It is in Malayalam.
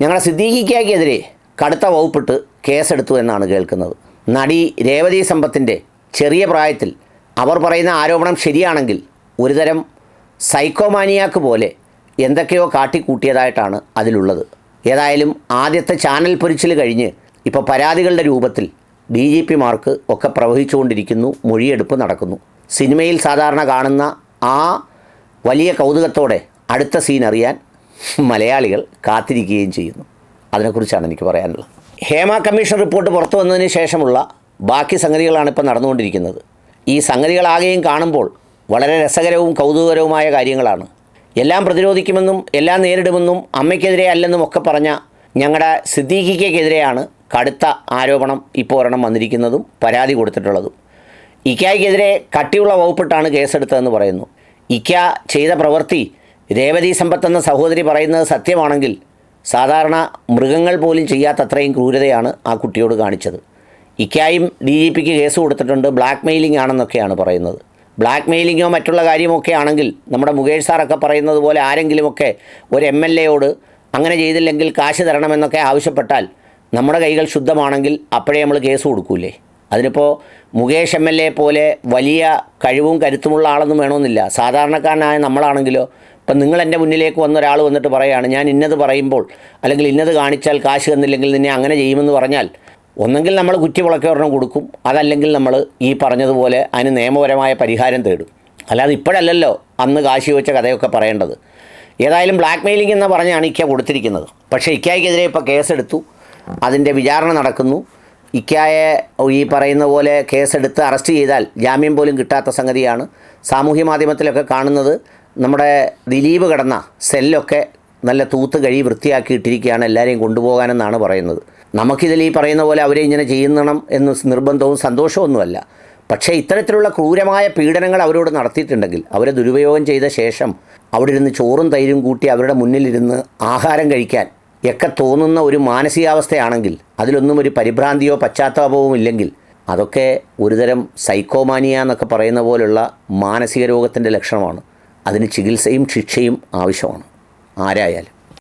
ഞങ്ങളുടെ സിദ്ദീഖിക്കായ്ക്കെതിരെ കടുത്ത വകുപ്പിട്ട് കേസെടുത്തു എന്നാണ് കേൾക്കുന്നത്. നടി രേവതി സമ്പത്തിന്റെ ചെറിയ പ്രായത്തിൽ അവർ പറയുന്ന ആരോപണം ശരിയാണെങ്കിൽ ഒരുതരം സൈക്കോമാനിയാക്ക് പോലെ എന്തൊക്കെയോ കാട്ടിക്കൂട്ടിയതായിട്ടാണ് അതിലുള്ളത്. ഏതായാലും ആദ്യത്തെ ചാനൽ പൊരിച്ചിൽ കഴിഞ്ഞ് ഇപ്പോൾ പരാതികളുടെ രൂപത്തിൽ ഡി ജി പിമാർക്ക് ഒക്കെ പ്രവഹിച്ചുകൊണ്ടിരിക്കുന്നു മൊഴിയെടുപ്പ് നടക്കുന്നു. സിനിമയിൽ സാധാരണ കാണുന്ന ആ വലിയ കൗതുകത്തോടെ അടുത്ത സീൻ അറിയാൻ മലയാളികൾ കാത്തിരിക്കുകയും ചെയ്യുന്നു. അതിനെക്കുറിച്ചാണ് എനിക്ക് പറയാനുള്ളത്. ഹേമ കമ്മീഷൻ റിപ്പോർട്ട് പുറത്തു വന്നതിന് ശേഷമുള്ള ബാക്കി സംഗതികളാണ് ഇപ്പോൾ നടന്നുകൊണ്ടിരിക്കുന്നത്. ഈ സംഗതികളാകെയും കാണുമ്പോൾ വളരെ രസകരവും കൗതുകകരവുമായ കാര്യങ്ങളാണ്. എല്ലാം പ്രതിരോധിക്കുമെന്നും എല്ലാം നേരിടുമെന്നും അമ്മയ്ക്കെതിരെ അല്ലെന്നും ഒക്കെ പറഞ്ഞ ഞങ്ങളുടെ സിദ്ദീഖിക്കെതിരെയാണ് കടുത്ത ആരോപണം ഇപ്പോൾ ഒരെണ്ണം വന്നിരിക്കുന്നതും പരാതി കൊടുത്തിട്ടുള്ളതും. ഇക്കായ്ക്കെതിരെ കട്ടിയുള്ള വകുപ്പിട്ടാണ് കേസെടുത്തതെന്ന് പറയുന്നു. ഇക്ക ചെയ്ത പ്രവൃത്തി രേവതി സമ്പത്ത് എന്ന സഹോദരി പറയുന്നത് സത്യമാണെങ്കിൽ സാധാരണ മൃഗങ്ങൾ പോലും ചെയ്യാത്തത്രയും ക്രൂരതയാണ് ആ കുട്ടിയോട് കാണിച്ചത്. ഇക്കായും ഡി ജി പിക്ക് കേസ് കൊടുത്തിട്ടുണ്ട് ബ്ലാക്ക് മെയിലിംഗ് ആണെന്നൊക്കെയാണ് പറയുന്നത്. ബ്ലാക്ക് മെയിലിങ്ങോ മറ്റുള്ള കാര്യമൊക്കെ ആണെങ്കിൽ നമ്മുടെ മുകേഷ് സാറൊക്കെ പറയുന്നത് പോലെ ആരെങ്കിലുമൊക്കെ ഒരു എം എൽ എയോട് അങ്ങനെ ചെയ്തില്ലെങ്കിൽ കാശ് തരണമെന്നൊക്കെ ആവശ്യപ്പെട്ടാൽ നമ്മുടെ കൈകൾ ശുദ്ധമാണെങ്കിൽ അപ്പോഴേ നമ്മൾ കേസ് കൊടുക്കൂലേ. അതിനിപ്പോൾ മുകേഷ് എം എൽ എ പോലെ വലിയ കഴിവും കരുത്തുമുള്ള ആളൊന്നും വേണമെന്നില്ല. സാധാരണക്കാരനായ നമ്മളാണെങ്കിലോ ഇപ്പം നിങ്ങൾ എന്റെ മുന്നിലേക്ക് വന്ന ഒരാൾ വന്നിട്ട് പറയുകയാണ് ഞാൻ ഇന്നത് പറയുമ്പോൾ അല്ലെങ്കിൽ ഇന്നത് കാണിച്ചാൽ കാശ് തന്നില്ലെങ്കിൽ നിന്നെ അങ്ങനെ ചെയ്യുമെന്ന് പറഞ്ഞാൽ ഒന്നെങ്കിൽ നമ്മൾ കുറ്റി ഒരെണ്ണം കൊടുക്കും അതല്ലെങ്കിൽ നമ്മൾ ഈ പറഞ്ഞതുപോലെ അതിന് നിയമപരമായ പരിഹാരം തേടും. അല്ലാതെ ഇപ്പോഴല്ലല്ലോ അന്ന് കാശി വെച്ച കഥയൊക്കെ പറയേണ്ടത്. ഏതായാലും ബ്ലാക്ക് മെയിലിംഗ് എന്ന് പറഞ്ഞാണ് ഇക്ക കൊടുത്തിരിക്കുന്നത്. പക്ഷേ ഇക്കായ്ക്കെതിരെ ഇപ്പോൾ കേസെടുത്തു അതിന്റെ വിചാരണ നടക്കുന്നു. ഇക്കായെ ഈ പറയുന്ന പോലെ കേസെടുത്ത് അറസ്റ്റ് ചെയ്താൽ ജാമ്യം പോലും കിട്ടാത്ത സംഗതിയാണ്. സാമൂഹ്യ മാധ്യമത്തിലൊക്കെ കാണുന്നത് നമ്മുടെ ദിലീപ് കിടന്ന സെല്ലൊക്കെ നല്ല തൂത്ത് കഴി വൃത്തിയാക്കി ഇട്ടിരിക്കുകയാണ് എല്ലാവരെയും കൊണ്ടുപോകാനെന്നാണ് പറയുന്നത്. നമുക്കിതിൽ ഈ പറയുന്ന പോലെ അവരെ ഇങ്ങനെ ചെയ്യുന്നണം എന്ന് നിർബന്ധവും സന്തോഷമൊന്നുമല്ല പക്ഷേ ഇത്തരത്തിലുള്ള ക്രൂരമായ പീഡനങ്ങൾ അവരോട് നടത്തിയിട്ടുണ്ടെങ്കിൽ അവരെ ദുരുപയോഗം ചെയ്ത ശേഷം അവിടെ ഇരുന്ന് ചോറും തൈരും കൂട്ടി അവരുടെ മുന്നിലിരുന്ന് ആഹാരം കഴിക്കാൻ ഒക്കെ തോന്നുന്ന ഒരു മാനസികാവസ്ഥയാണെങ്കിൽ അതിലൊന്നും ഒരു പരിഭ്രാന്തിയോ പശ്ചാത്താപവും ഇല്ലെങ്കിൽ അതൊക്കെ ഒരുതരം സൈക്കോമാനിയ എന്നൊക്കെ പറയുന്ന പോലുള്ള മാനസിക രോഗത്തിന്റെ ലക്ഷണമാണ്. അതിന് ചികിത്സയും ശിക്ഷയും ആവശ്യമാണ്. ആരായാലും.